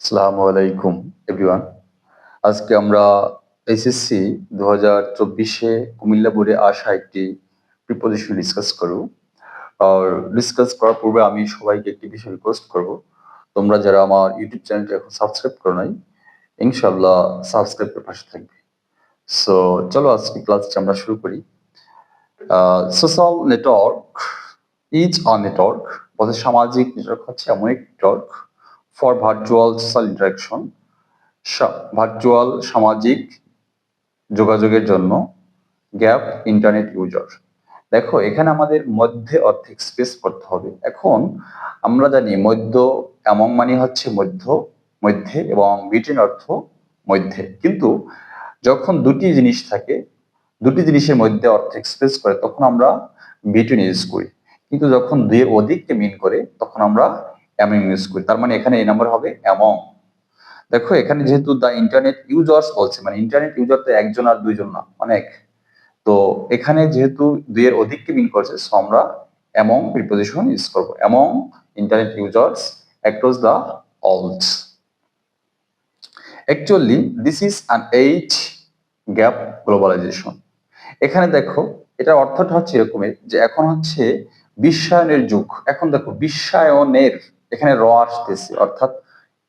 আসসালামু আলাইকুম এভরিওয়ান আজকে আমরা এসএসসি দু হাজার চব্বিশে কুমিল্লা বোর্ডে আসা একটি প্রিপোজিশন ডিসকাস করব। আর ডিসকাস করার পূর্বে আমি সবাইকে একটি বিষয় রিকোয়েস্ট করব। তোমরা যারা আমার ইউটিউব চ্যানেলটি এখন সাবস্ক্রাইব করো নাই ইনশাল্লাহ সাবস্ক্রাইবের পাশে থাকবে। সো চলো আজকে ক্লাসটি আমরা শুরু করি। Social network is a network বলতে সামাজিক নেটওয়ার্ক হচ্ছে এমন একটি network for virtual social interaction virtual সামাজিক যোগাযোগের জন্য গ্যাপ ইন্টারনেট ইউজার দেখো, এখানে আমাদের মধ্যে অর্থে স্পেস করতে হবে। এখন আমরা জানি মধ্য এমন মানে হচ্ছে মধ্য, মধ্যে এবং বিটিন অর্থ মধ্যে। কিন্তু যখন দুটি জিনিস থাকে, দুটি জিনিসের মধ্যে অর্থ এক্সপ্রেস করে, তখন আমরা বিটুইন ইউজ করি। কিন্তু যখন দুইয়ের অধিককে মিন করে, তখন আমরা অ্যামং ইউজ করি তার মানে এখানে এই নাম্বার হবে অ্যামং দেখো, এখানে যেহেতু দ্য ইন্টারনেট ইউজার্স বলছে মানে ইন্টারনেট ইউজার তো একজন আর দুইজন না, অনেক। তো এখানে যেহেতু দুইয়ের অধিককে মিন করছে সো আমরা অ্যামং প্রিপোজিশন ইউজ করব। Among internet users across the also actually this is an age gap globalisation এখানে দেখো, এটার অর্থটা হচ্ছে এরকমের যে এখন হচ্ছে বিশ্বায়নের যুগ। এখন দেখো, বিশ্বায়নের এখানে র আসতেছে, অর্থাৎ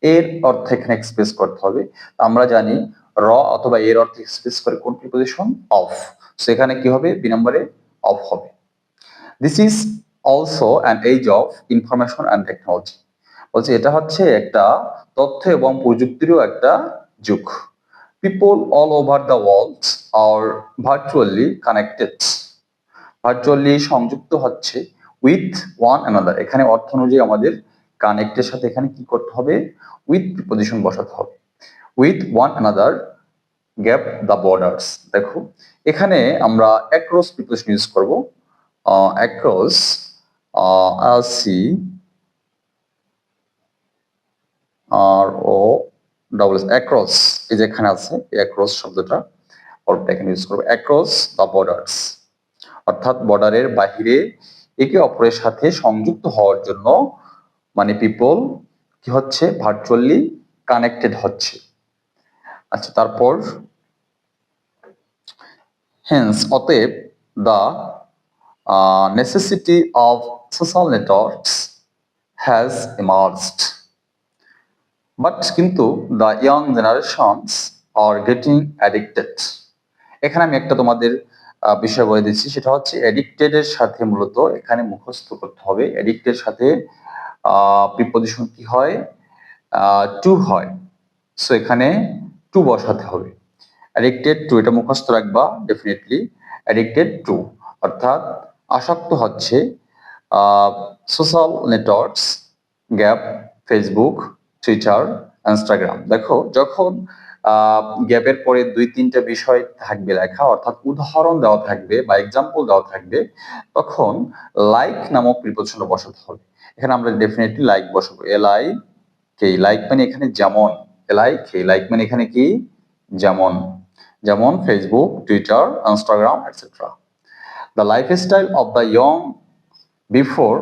এর অর্থ এখানে এক্সপ্রেস করতে হবে। আমরা জানি র অথবা এর অর্থ এক্সপ্রেস করে কোন প্রিপোজিশন অফ সেখানে কি হবে? বি নম্বরে অফ হবে। This is also an age of information and technology বলছে, এটা হচ্ছে একটা তথ্য এবং প্রযুক্তিরও একটা যুগ। People all over the world are virtually connected virtually সংযুক্ত হচ্ছে উইথ ওয়ান অ্যানাদার এখানে অর্থ অনুযায়ী আমাদের কানেক্টের সাথে এখানে কি করতে হবে? উইথ প্রিপোজিশন বসাতে হবে। With one another gap the borders দেখো, এখানে আমরা অ্যাক্রস প্রিপোজিশন ইউজ করব। অ্যাক্রস আর C R O double S across এই যে এখানে আছে অ্যাক্রস শব্দটা এখানে ইউজ করব। অ্যাক্রস দ্য বর্ডার্স অর্থাৎ বর্ডারের বাহিরে একে অপরের সাথে সংযুক্ত হওয়ার জন্য মানে পিপল কি হচ্ছে? ভার্চুয়ালি কানেক্টেড হচ্ছে। আচ্ছা তারপর হেন্স অতএব the necessity of social networks has emerged but কিন্তু the young generations are getting addicted এখানে আমি একটা তোমাদের বিষয় বলে দিচ্ছি, সেটা হচ্ছে অ্যাডিক্টেড এর সাথে মূলত এখানে মুখস্থ করতে হবে। অ্যাডিক্টের সাথে প্রিপোজিশন কি হয়? টু হয়। সো এখানে টু বসাতে হবে। অ্যাডিক্টেড টু এটা মুখস্থ রাখবা ডেফিনেটলি অ্যাডিক্টেড টু অর্থাৎ আসক্ত হচ্ছে social networks gap Facebook Twitter Instagram দেখো, যখন গ্যাপের পরে দুই, তিনটা বিষয় থাকবে লেখা, অর্থাৎ উদাহরণ দেওয়া থাকবে বা এক্সাম্পল দেওয়া থাকবে, তখন লাইক নামক প্রিপোজিশন বসাতে হবে। এখানে আমরা ডেফিনেটলি লাইক বসাবো। এল আই কে লাইক মানে এখানে যেমন। এল আই কে লাইক মানে এখানে কি? যেমন। যেমন Facebook Twitter Instagram etcetera the lifestyle of the young before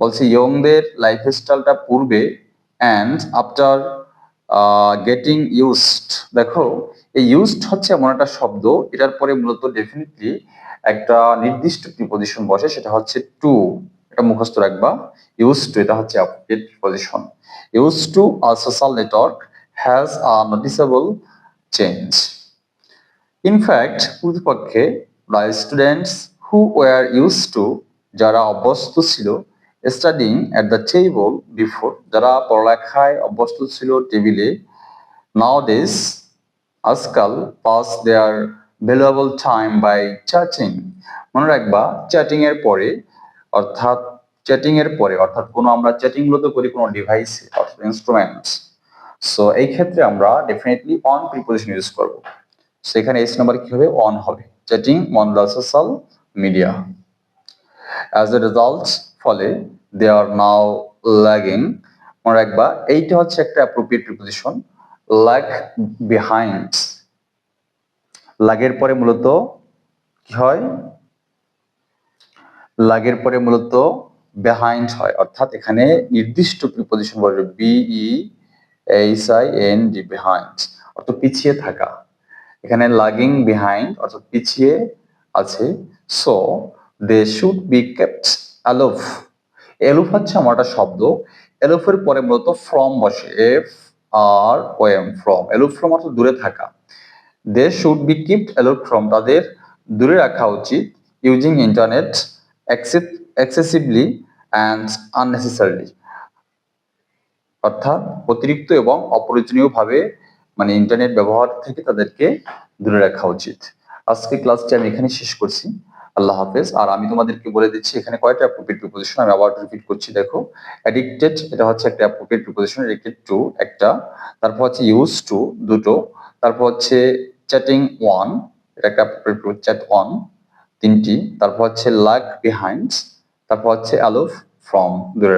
বলছে ইয়ংদের লাইফস্টাইলটা পূর্বে অ্যান্ড আফটার গেটিং ইউজড দেখো, এই ইউজড হচ্ছে এমন একটা শব্দ, এটার পরে মূলত ডেফিনেটলি একটা নির্দিষ্ট প্রিপোজিশন বসে, সেটা হচ্ছে টু এটা মুখস্থ রাখবা। ইউজ টু এটা হচ্ছে appropriate preposition use to a social network has a noticeable change in fact প্রতিপক্ষে the students who were use to যারা অভ্যস্ত ছিল studying at the table before যারা পড়ালেখায় অভ্যস্ত ছিল টেবিলে নাও ডেজ আজকাল pass their valuable time by chatting মনে রাখবা চ্যাটিং এর পরে অর্থাৎ চ্যাটিং এর পরে, অর্থাৎ কোনো আমরা চ্যাটিংগুলো তো করি কোনো ডিভাইস অর্থাৎ ইনস্ট্রুমেন্টস সো এই ক্ষেত্রে আমরা ডেফিনেটলি অন প্রিপোজিশন ইউজ করব। সেখানে এস নাম্বার কি হবে? অন হবে। Chatting on the social media. As a result ফলে দে আর নাও ল্যাগিং মনে রাখবা, এইটা হচ্ছে একটা অ্যাপ্রোপ্রিয়েট প্রিপোজিশন ল্যাগ বিহাইন্ড লাগের পরে মূলত কি হয়? লাগের পরে মূলত বিহাইন্ড হয়। অর্থাৎ এখানে নির্দিষ্ট প্রিপোজিশন বলবে B E H I N D behind অর্থাৎ পিছিয়ে থাকা। এখানে লাগিং বিহাইন্ড অর্থাৎ পিছিয়ে আছে। So they should be kept aloof aloof হচ্ছে আমার একটা শব্দ। এলুফের পরে মূলত ফ্রম বসে। F R O M from aloof from অর্থাৎ দূরে থাকা। They should be keeped aloof from তাদের দূরে রাখা উচিত using internet excessively and unnecessarily অর্থাৎ অতিরিক্ত এবং অপ্রয়োজনীয়ভাবে মানে ইন্টারনেট ব্যবহার থেকে তাদেরকে দূরে রাখা উচিত। আজকে ক্লাসটি আমি এখানে শেষ করছি। আল্লাহ হাফেজ। আর আমি তোমাদেরকে বলে দিচ্ছি, এখানে কয়টা অ্যাপ্রোপ্রিয়েট প্রিপোজিশন আমি আবার রিপিট করছি, দেখো। অ্যাডিক্টেড এটা হচ্ছে একটা অ্যাপ্রোপ্রিয়েট প্রিপোজিশন অ্যাডিক্টেড টু একটা। তারপর হচ্ছে ইউজ টু দুটো। তারপর হচ্ছে চ্যাটিং ওয়ান এটা একটা অ্যাপ্রোপ্রিয়েট চ্যাট ওয়ান তিনটি তারপর হচ্ছে লাক বিহাইন্ড তারপর হচ্ছে অ্যালোভ ফ্রম দূরে